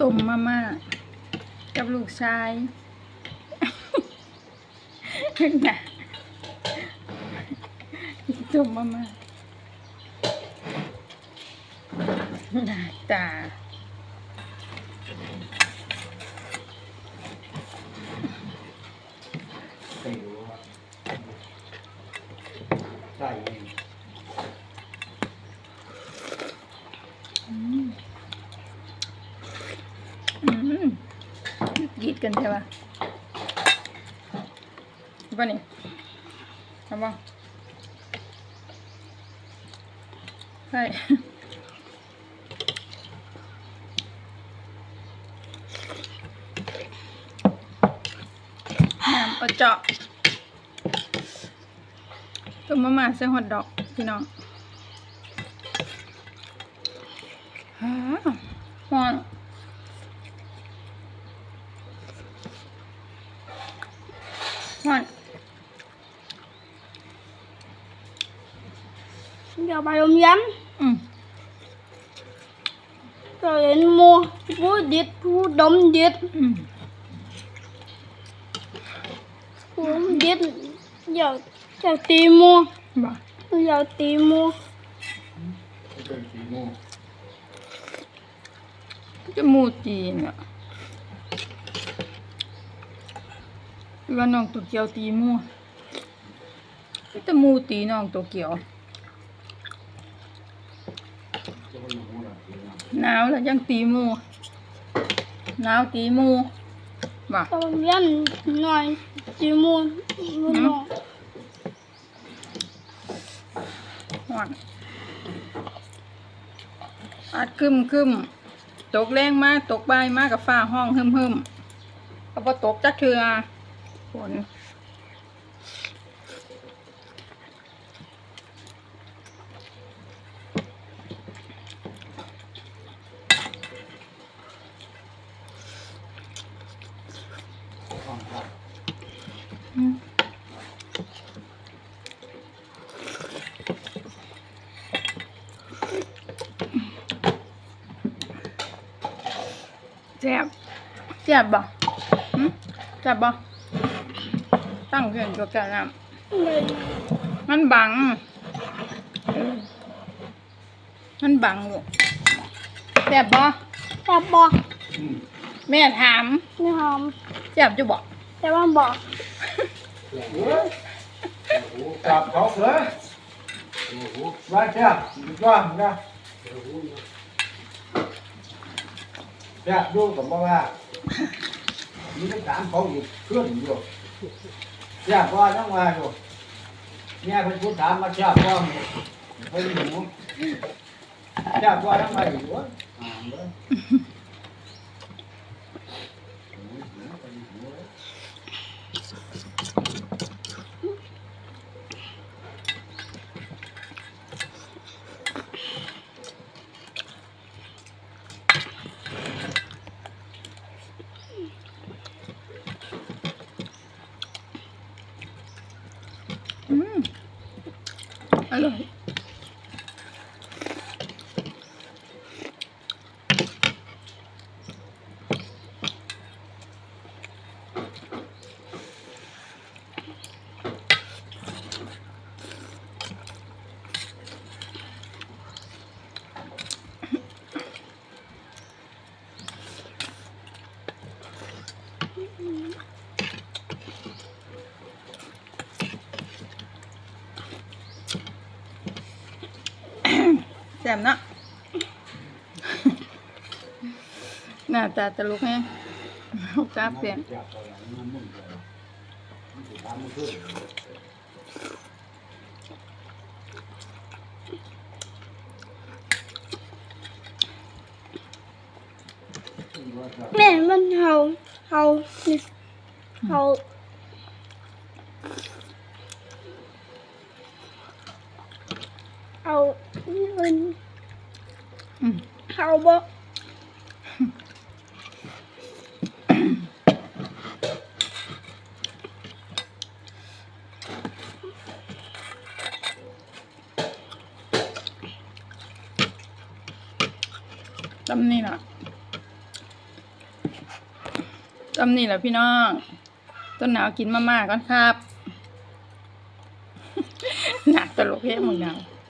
ตุ่มมาม่ากับลูกชายนะตุ่มมาม่าหน้าตา ไม่รู้ว่าใช่เอง อืมอืม กีดกันใช่ปะใช่ปะนี่ทำบ้างใช่น้ำปลาเจาะต้มมาม่าใส่ฮอทดอก พี่น้องฮ่าฮ้อน ฮ้อนเดี๋ยวไปโรงเรียนอืมจะเห็นหมูผู้ดิด ว่าน้องตัวเกียวตีหมูจะมูตีน้องตัวเกียวจะไม่รู้อะไรเลยนะหนาวแล้วยังตีหมูหนาวตีหมูบ่ไปโรงเรียนหน่อยตีหมูลูกน้องฮ้อนอัดคึมคึมตกแรงมากตกบ่ายมากกับฟ้าห้องหึมหึมเอาพอตกจักเทือ ฝนความรักอืมแซ่บแซ่บบ่หึแซ่บบ่ ตั้งเพื่อนตัวแก่น้เลยำมันบังเออมันบังลูกแซ่บบ่แต่บอกอืมแม่ถามไม่หอมแซ่บจะบอกแต่ว่าบอกเฮ้ยโอ้โหจับเขาเลยโอ้โหว่าเจ้าดีกว่ามึงนะโอ้โหเจ้าดูกับบ่ว่ามีต้องถามเขาอีกเครื่องอยู่ เจ้าว่าต้องมาดูเนี่ยคนพูดถามมาเจ้าว่ามึงเพิ่นหนูเจ้าว่าต้องมาอยู่วะอ่า นเลย ซ่บเนาะหน้าตาตลกแฮงกราบเสียนแม่มันเห่าเห่าเห่า เอามันอืมเห่าบ่ตำนี่ล่ะจำนี่แหละพี่น้อง ต้นหนาวกินมาม่าก่อนครับ หนักตลกเฮ้มึงหนาว